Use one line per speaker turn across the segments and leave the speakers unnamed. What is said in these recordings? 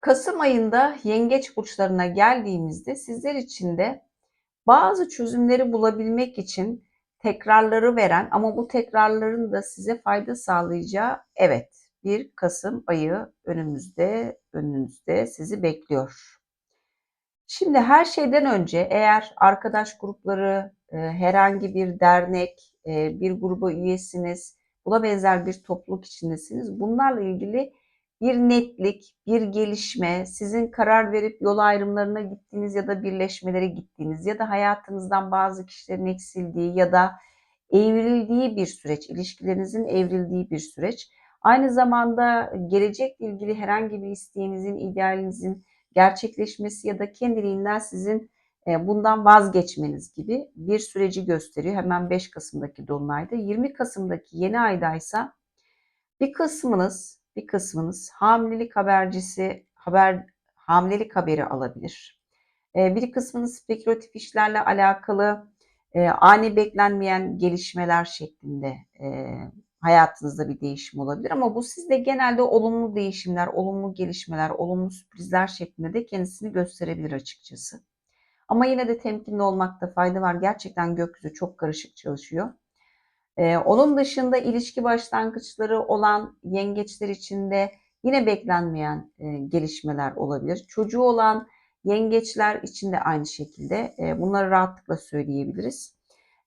Kasım ayında yengeç burçlarına geldiğimizde sizler için de bazı çözümleri bulabilmek için tekrarları veren ama bu tekrarların da size fayda sağlayacağı evet bir Kasım ayı önümüzde önünüzde sizi bekliyor. Şimdi her şeyden önce eğer arkadaş grupları, e, herhangi bir dernek, e, bir gruba üyesiniz, buna benzer bir topluluk içindesiniz. Bunlarla ilgili bir netlik, bir gelişme, sizin karar verip yol ayrımlarına gittiğiniz ya da birleşmelere gittiğiniz ya da hayatınızdan bazı kişilerin eksildiği ya da evrildiği bir süreç, ilişkilerinizin evrildiği bir süreç. Aynı zamanda gelecekle ilgili herhangi bir isteğinizin, idealinizin gerçekleşmesi ya da kendiliğinden sizin e, bundan vazgeçmeniz gibi bir süreci gösteriyor. Hemen 5 Kasım'daki Dolunay'da. 20 Kasım'daki yeni aydaysa bir kısmınız, bir kısmınız hamilelik habercisi, haber hamilelik haberi alabilir. E, bir kısmınız spekülatif işlerle alakalı e, ani beklenmeyen gelişmeler şeklinde hayatınızda bir değişim olabilir ama bu sizde genelde olumlu değişimler, olumlu gelişmeler, olumlu sürprizler şeklinde de kendisini gösterebilir açıkçası. Ama yine de temkinli olmakta fayda var. Gerçekten gökyüzü çok karışık çalışıyor. Ee, onun dışında ilişki başlangıçları olan yengeçler için de yine beklenmeyen e, gelişmeler olabilir. Çocuğu olan yengeçler için de aynı şekilde e, bunları rahatlıkla söyleyebiliriz.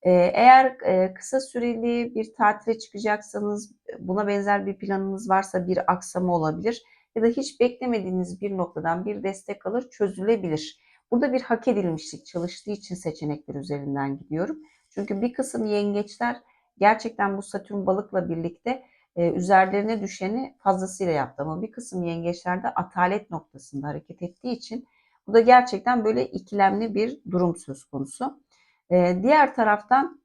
Eğer kısa süreli bir tatile çıkacaksanız, buna benzer bir planınız varsa bir aksama olabilir ya da hiç beklemediğiniz bir noktadan bir destek alır çözülebilir. Burada bir hak edilmişlik çalıştığı için seçenekler üzerinden gidiyorum. Çünkü bir kısım yengeçler gerçekten bu Satürn balıkla birlikte üzerlerine düşeni fazlasıyla yaptı. Ama bir kısım yengeçler de atalet noktasında hareket ettiği için bu da gerçekten böyle ikilemli bir durum söz konusu. Ee, diğer taraftan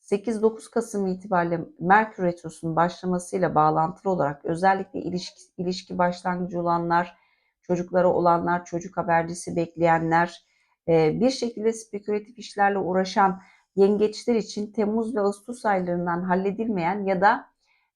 8-9 Kasım itibariyle Merkür Retrosu'nun başlamasıyla bağlantılı olarak özellikle ilişki, ilişki başlangıcı olanlar, çocuklara olanlar, çocuk habercisi bekleyenler, e, bir şekilde spekülatif işlerle uğraşan yengeçler için Temmuz ve Ağustos aylarından halledilmeyen ya da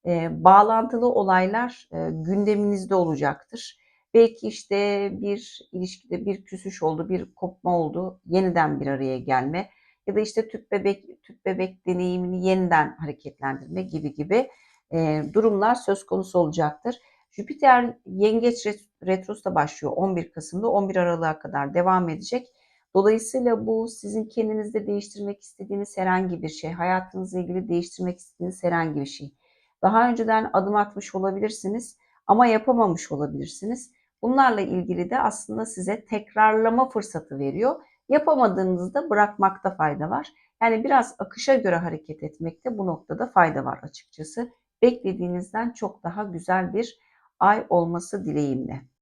e, bağlantılı olaylar e, gündeminizde olacaktır. Belki işte bir ilişkide bir küsüş oldu, bir kopma oldu, yeniden bir araya gelme ya da işte tüp bebek tüp bebek deneyimini yeniden hareketlendirme gibi gibi e, durumlar söz konusu olacaktır. Jüpiter Yengeç Retrosu da başlıyor 11 Kasım'da 11 Aralık'a kadar devam edecek. Dolayısıyla bu sizin kendinizde değiştirmek istediğiniz herhangi bir şey, hayatınızla ilgili değiştirmek istediğiniz herhangi bir şey. Daha önceden adım atmış olabilirsiniz ama yapamamış olabilirsiniz. Bunlarla ilgili de aslında size tekrarlama fırsatı veriyor. Yapamadığınızda bırakmakta fayda var. Yani biraz akışa göre hareket etmekte bu noktada fayda var açıkçası. Beklediğinizden çok daha güzel bir ay olması dileğimle.